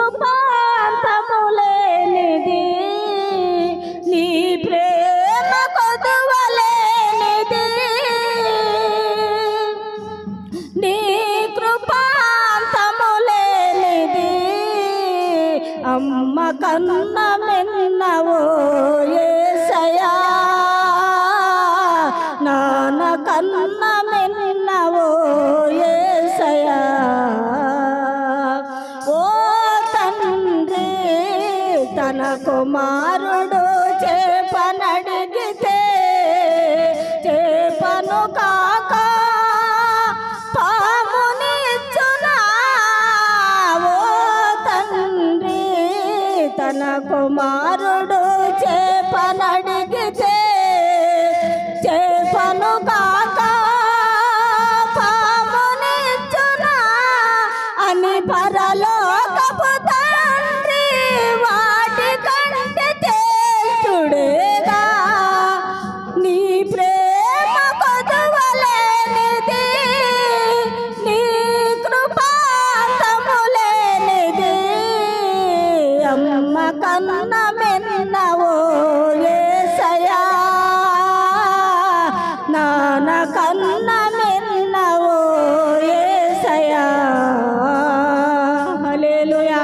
కృపాంతములేనిది నీ ప్రేమ కొదువలేనిది నీ కృపాంతములేనిది. అమ్మ కన్న మెన్నవో ఏసయా నాన్న కన్న తన కుమారుడు చేపనడిగితే చేపను కాక పామునిచ్చునా ఓ తండ్రి తన కుమారుడు చేపనడిగితే చేపను కాక పామునిచ్చునా అని పరా అన్నమెన్నవో ఏసయా నాన్న కన్నమెన్నవో ఏసయా హల్లెలూయా.